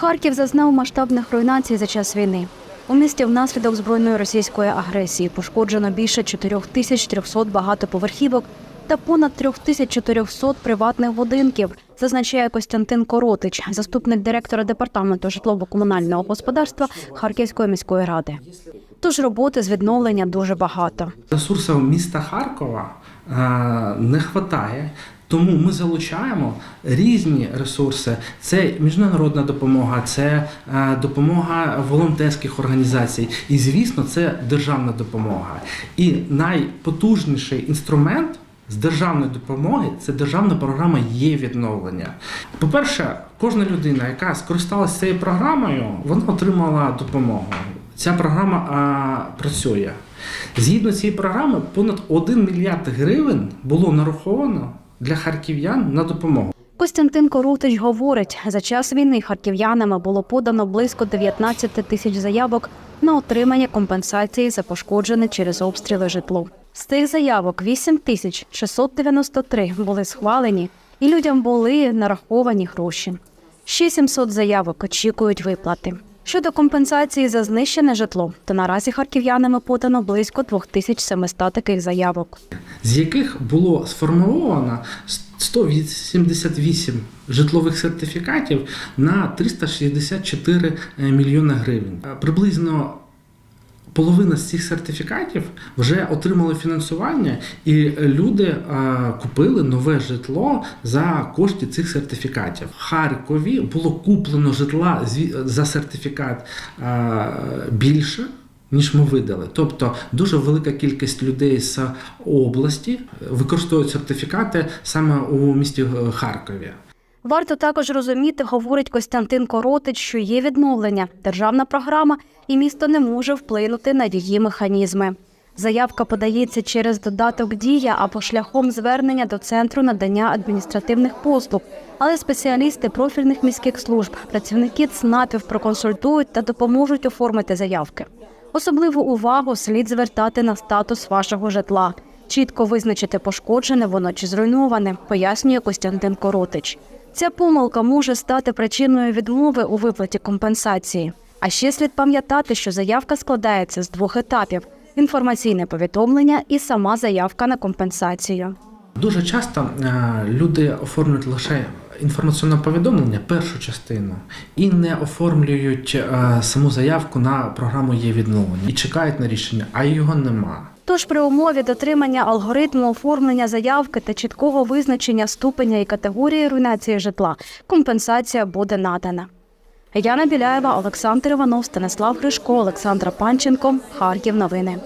Харків зазнав масштабних руйнацій за час війни. У місті внаслідок збройної російської агресії пошкоджено більше 4300 багатоповерхівок та понад 3400 приватних будинків, зазначає Костянтин Коротич, заступник директора департаменту житлово-комунального господарства Харківської міської ради. Тож роботи з відновлення дуже багато. Ресурсів міста Харкова е, не вистачає. Тому ми залучаємо різні ресурси. Це міжнародна допомога, це е, допомога волонтерських організацій, і звісно, це державна допомога. І найпотужніший інструмент з державної допомоги це державна програма є відновлення. По-перше, кожна людина, яка скористалася цією програмою, вона отримала допомогу. Ця програма а, працює. Згідно цієї програми, понад 1 мільярд гривень було нараховано для харків'ян на допомогу. Костянтин Корутич говорить, за час війни харків'янами було подано близько 19 тисяч заявок на отримання компенсації за пошкоджене через обстріли житло. З цих заявок 8 тисяч 693 були схвалені, і людям були нараховані гроші. Ще 700 заявок очікують виплати. Щодо компенсації за знищене житло, то наразі харків'янами подано близько 2700 таких заявок. з яких було сформовано 178 житлових сертифікатів на 364 мільйони гривень. Е, Приблизно половина з цих сертифікатів вже отримали фінансування, і люди е, купили нове житло за кошти цих сертифікатів. В Харкові було куплено житла зві- за сертифікат е, більше. Ніж ми видали, тобто дуже велика кількість людей з області використовують сертифікати саме у місті е, Харкові. Варто також розуміти, говорить Костянтин Коротич, що є відновлення, державна програма, і місто не може вплинути на її механізми. Заявка подається через додаток Дія або шляхом звернення до центру надання адміністративних послуг. Але спеціалісти профільних міських служб, працівники ЦНАПів проконсультують та допоможуть оформити заявки. Особливу увагу слід звертати на статус вашого житла, чітко визначити пошкоджене воно чи зруйноване, пояснює Костянтин Коротич. Ця помилка може стати причиною відмови у виплаті компенсації. А ще слід пам'ятати, що заявка складається з двох етапів: інформаційне повідомлення і сама заявка на компенсацію. Дуже часто е, люди оформлюють лише інформаційне повідомлення, першу частину, і не оформлюють е, саму заявку на програму є відновлення і чекають на рішення, а його нема. Тож при умові дотримання алгоритму оформлення заявки та чіткого визначення ступеня і категорії руйнації житла компенсація буде надана. Яна Біляєва, Олександр Іванов, Станислав Гришко, Олександра Панченко. Харків. Новини.